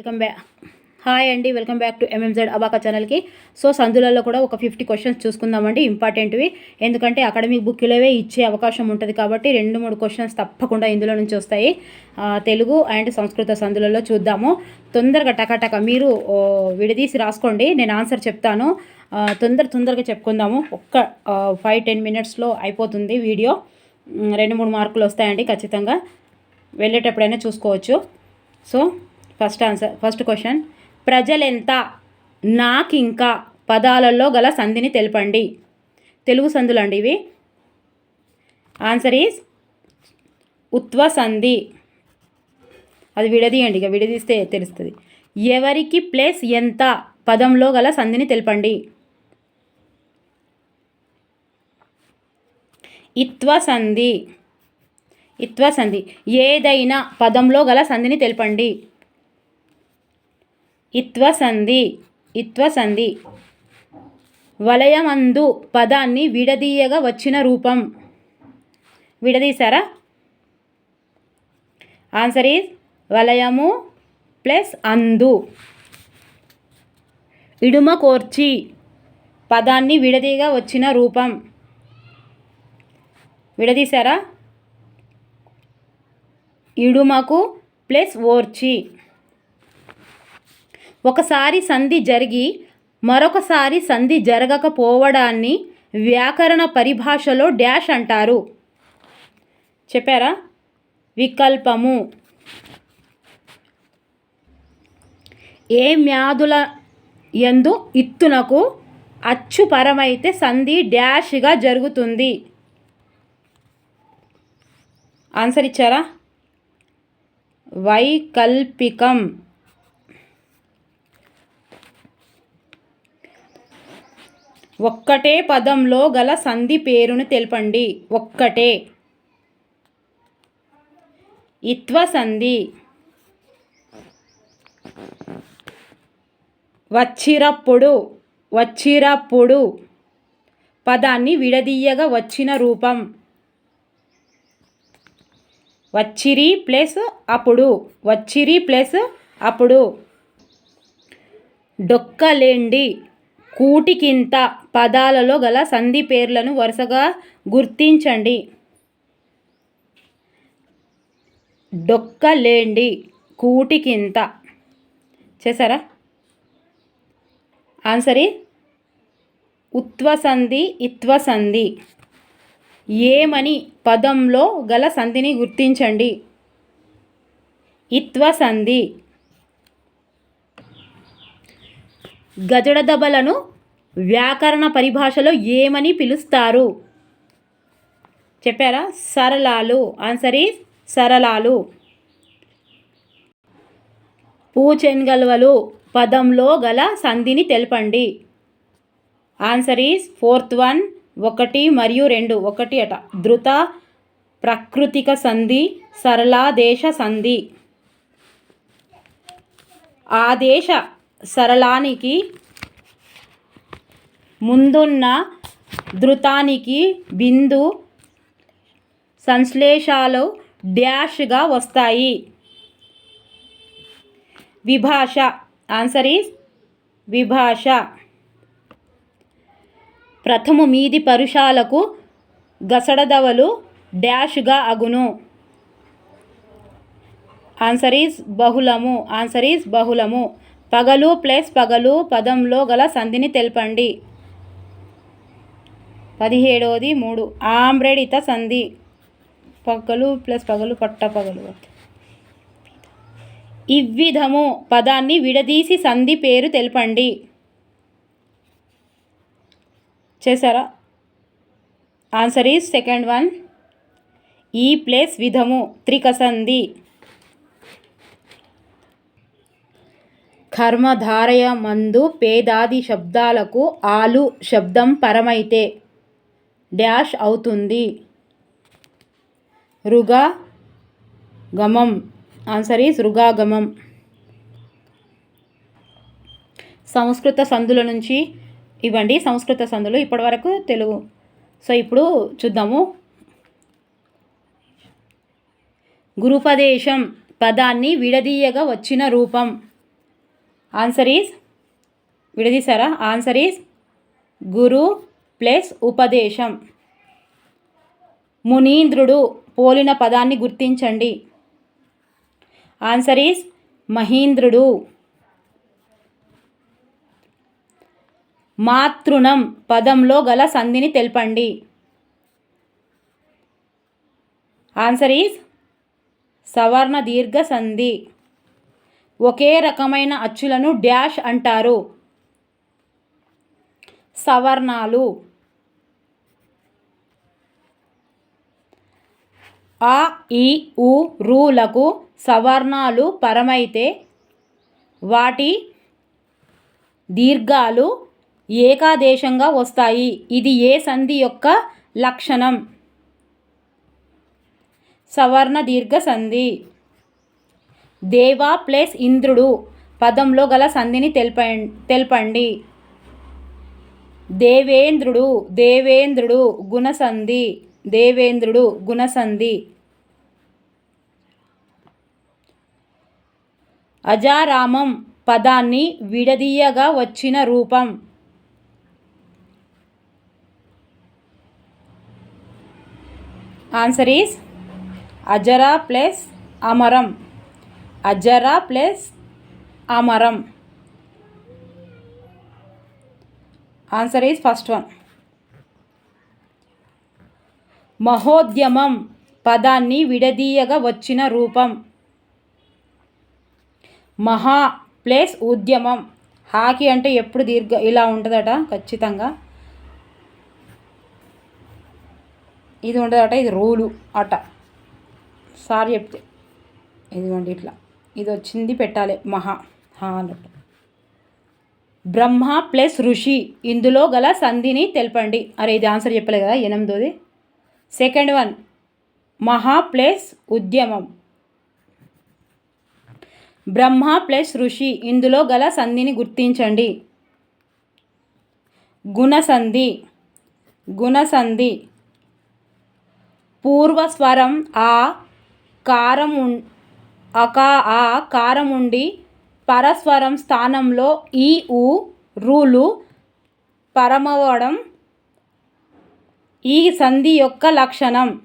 Welcome back hi అండి welcome back to MMZ అబాకా ఛానల్కి సో సందులలో కూడా ఒక ఫిఫ్టీ క్వశ్చన్స్ చూసుకుందామండి. ఇంపార్టెంట్వి ఎందుకంటే అకాడమిక్ బుక్లోవే ఇచ్చే అవకాశం ఉంటుంది కాబట్టి రెండు మూడు క్వశ్చన్స్ తప్పకుండా ఇందులో నుంచి వస్తాయి. తెలుగు అండ్ సంస్కృత సందులలో చూద్దాము. తొందరగా టకాటక మీరు విడదీసి రాసుకోండి. నేను ఆన్సర్ చెప్తాను. తొందర తొందరగా చెప్పుకుందాము. ఒక్క ఫైవ్ టెన్ మినిట్స్లో అయిపోతుంది వీడియో. రెండు మూడు మార్కులు వస్తాయండి ఖచ్చితంగా. వెళ్ళేటప్పుడైనా చూసుకోవచ్చు. So first answer first question. ప్రజలెంత నాకింకా పదాలలో గల సంధిని తెలపండి? తెలుగు సంధులు అండి ఇవి. ఆన్సర్ ఈజ్ ఉత్వ సంధి అది విడదీయండి ఇక విడదీస్తే తెలుస్తుంది. ఎవరికి ప్లేస్ ఎంత పదంలో గల సంధిని తెలపండి? ఇత్వ సంధి ఇత్వ సంధి ఏదైనా పదంలో గల సంధిని తెలపండి? ఇత్వ సంధి ఇత్వ సంధి వలయమందు పదాన్ని విడదీయగా వచ్చిన రూపం. విడదీశారా? ఆన్సర్ ఈజ్ వలయము ప్లస్ అందు. ఇడుమ కోర్చి పదాన్ని విడదీయగా వచ్చిన రూపం. విడదీశారా? ఇడుమకు ప్లస్ ఓర్చి. ఒకసారి సంధి జరిగి మరొకసారి సంధి జరగకపోవడాన్ని వ్యాకరణ పరిభాషలో డ్యాష్ అంటారు. చెప్పారా? వికల్పము. ఏ మ్యాదుల ఎందు ఇత్తునకు అచ్చుపరమైతే సంధి డ్యాష్గా జరుగుతుంది. ఆన్సర్ ఇచ్చారా? వైకల్పికం. ఒక్కటే పదంలో గల సంధి పేరును తెలపండి. ఒక్కటే. ఇత్వ సంధి వచ్చిరప్పుడు వచ్చిరప్పుడు పదాన్ని విడదీయగా వచ్చిన రూపం. వచ్చిరి ప్లస్ అప్పుడు వచ్చిరి ప్లస్ అప్పుడు. డొక్కలేండి. కూటికింత పదాలలో గల సంధి పేర్లను వరుసగా గుర్తించండి. డొక్కలేండి. కూటికింత. చేశారా? ఆన్సర్ ఉత్వసంధి ఉత్వ సంధి ఇత్వ సంధి ఏమని పదంలో గల సంధిని గుర్తించండి. ఇత్వ సంధి గజడదబలను వ్యాకరణ పరిభాషలో ఏమని పిలుస్తారు? చెప్పారా? సరళాలు. Answer is సరళాలు. పూచెన్గల్వలు పదంలో గల సంధిని తెలపండి. ఆన్సర్ ఈజ్ ఫోర్త్ వన్ ఒకటి మరియు రెండు. ఒకటి అట. ధృత ప్రకృతిక సంధి సరళాదేశ సంధి. ఆదేశ సరళానికి ముందున్న ధృతానికి బిందు సంశ్లేషాలు డ్యాష్గా వస్తాయి. విభాష. Answer is విభాష. ప్రథము మీది పరుషాలకు గసడదవలు డ్యాష్గా అగును. ఆన్సర్ ఈస్ బహుళము. ఆన్సర్ ఈస్ బహుళము. పగలు ప్లస్ పగలు పదంలో గల సంధిని తెలపండి. పదిహేడవది మూడు. ఆమ్రెడిత సంధి. పగలు ప్లస్ పగలు పట్ట పగలు. ఇవ్విధము పదాన్ని విడదీసి సంధి పేరు తెలపండి. చేశారా? Answer is second one. ఈ ప్లేస్ విధము. త్రికసంధి. కర్మధారయ మందు పేదాది శబ్దాలకు ఆలు శబ్దం పరమైతే. డ్యాష్ అవుతుంది. రుగా గమం. ఆన్సర్ ఈజ్ రుగాగమం సంస్కృత సందుల నుంచి ఇవ్వండి. సంస్కృత సందులు ఇప్పటివరకు తెలుగు. సో ఇప్పుడు చూద్దాము. గురుపదేశం పదాన్ని విడదీయగా వచ్చిన రూపం. ఆన్సర్ ఈజ్ విడదీశారా? ఆన్సర్ ఈజ్ గురు ప్లస్ ఉపదేశం. మునీంద్రుడు పోలిన పదాన్ని గుర్తించండి. Answer is మహీంద్రుడు. మాతృణం పదంలో గల సంధిని తెలపండి. ఆన్సర్ ఈజ్ సవర్ణ దీర్ఘ సంధి. ఒకే రకమైన అచ్చులను డ్యాష్ అంటారు. సవర్ణాలు. ఆ ఈ ఉ సవర్ణాలు పరమైతే వాటి దీర్ఘాలు ఏకాదేశంగా వస్తాయి. ఇది ఏ సంధి యొక్క లక్షణం? సవర్ణ దీర్ఘ సంధి. దేవా ప్లస్ ఇంద్రుడు పదంలో గల సంధిని తెలిప తెలపండి. దేవేంద్రుడు దేవేంద్రుడు గుణసంధి దేవేంద్రుడు గుణసంధి. అజారామం పదాన్ని విడదీయగా వచ్చిన రూపం. ఆన్సర్ ఈస్ అజరా ప్లస్ అమరం. అజరా ప్లస్ అమరం. ఆన్సర్ ఈజ్ ఫస్ట్ వన్ మహోద్యమం పదాన్ని విడదీయగా వచ్చిన రూపం. మహా ప్లస్ ఉద్యమం. హాకీ అంటే ఎప్పుడు దీర్ఘ ఇలా ఉంటుందట ఖచ్చితంగా. ఇది ఉండదట ఇది రూలు అట. సార్ చెప్తే ఇదిగోండి ఇట్లా. ఇది వచ్చింది పెట్టాలి. మహా హా అన్నట్టు. బ్రహ్మ ప్లస్ ఋషి ఇందులో గల సంధిని తెలపండి. అరే ఇది ఆన్సర్ చెప్పలే కదా ఎనిమిదోది. Second one. మహా ప్లస్ ఉద్యమం. బ్రహ్మ ప్లస్ ఋషి. ఇందులో గల సంధిని గుర్తించండి. గుణసంధి. గుణసంధి. పూర్వస్వరం ఆ కారం అకా ఆ కారం ఉండి పరస్వరం స్థానంలో ఈ ఉ రూలు పరమవడం ఈ సంధి యొక్క లక్షణం.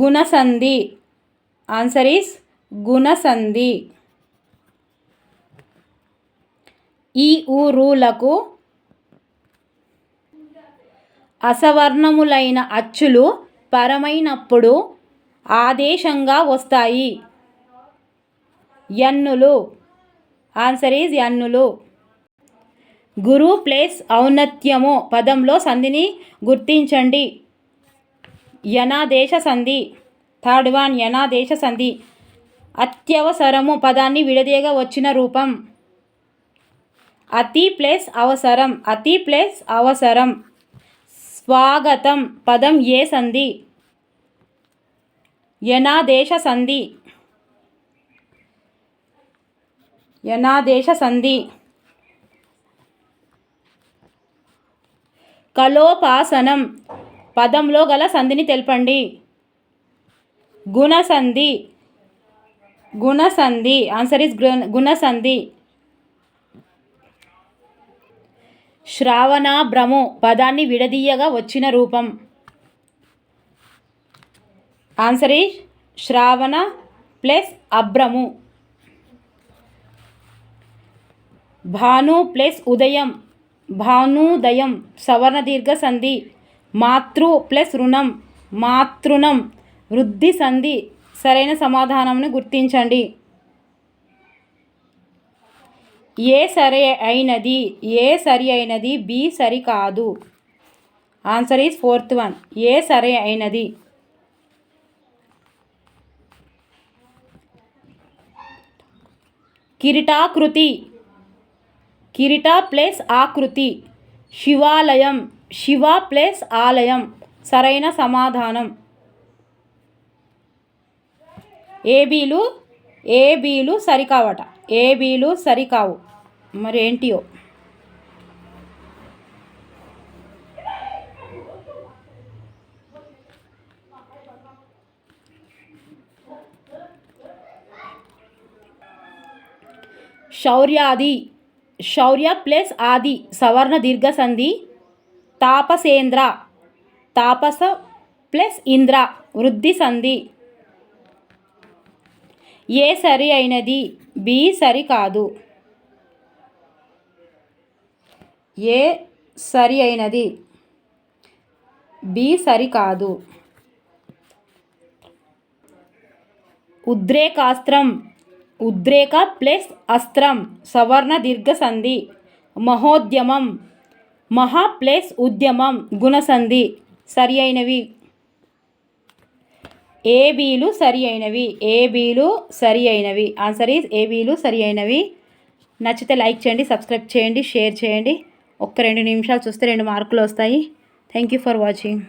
గుణసంధి. ఆన్సర్ ఈస్ గుణసంధి. ఈ ఊరులకు అసవర్ణములైన అచ్చులు పరమైనప్పుడు ఆదేశంగా వస్తాయి. ఎన్నులు ఆన్సర్ ఈజ్ ఎన్నులు గురు ప్లేస్ ఔన్నత్యము పదంలో సంధిని గుర్తించండి. యనాదేశ సంధి థర్డ్ వన్ యనాదేశ సంధి అత్యవసరము పదాన్ని విడదీయగా వచ్చిన రూపం. అతి ప్లేస్ అవసరం అతి ప్లేస్ అవసరం. స్వాగతం పదం ఏ సంధి? యనాదేశ సంధి. యనాదేశ సంధి. కలోపాసనం పదంలో గల సంధిని తెలపండి. గుణసంధి గుణసంధి ఆన్సర్ ఇస్ గుణసంధి. శ్రావణ భ్రము పదాన్ని విడదీయగా వచ్చిన రూపం. ఆన్సర్ ఈ శ్రావణ ప్లస్ అభ్రము. భాను ప్లస్ ఉదయం. భానుదయం సవర్ణ దీర్ఘ సంధి మాతృ ప్లస్ రుణం మాతృణం వృద్ధి సంధి సరైన సమాధానంను గుర్తించండి. ఏ సరి అయినది ఏ సరి అయినది బి సరి కాదు. Answer is fourth one. A సరి అయినది. కిరీటాకృతి కిరీట ప్లస్ ఆకృతి. శివాలయం. శివ ప్లస్ ఆలయం. సరైన సమాధానం. ఏబీలు ఏబీలు సరికావట. ఏబీలు సరికావు. మరి ఏంటియో? శౌర్యాది. శౌర్య ప్లస్ ఆది సవర్ణ దీర్ఘ సంధి తాపసేంద్ర తాపస ప్లస్ ఇంద్ర వృద్ధి సంధి. ఏ సరి అయినది బి సరి కాదు. ఏ సరి అయినది బి సరి కాదు. ఉద్రేకాస్త్రం ఉద్రేక ప్లస్ అస్త్రం సవర్ణ దీర్ఘ సంధి మహోద్యమం మహా ప్లస్ ఉద్యమం గుణసంధి సరి అయినవి ఏబీలు సరి అయినవి ఏబీలు సరి అయినవి ఆన్సర్ ఈజ్ ఏబీలు సరి అయినవి నచ్చితే లైక్ చేయండి సబ్స్క్రైబ్ చేయండి షేర్ చేయండి. ఒక్క రెండు నిమిషాలు చూస్తే రెండు మార్కులు వస్తాయి. Thank you for watching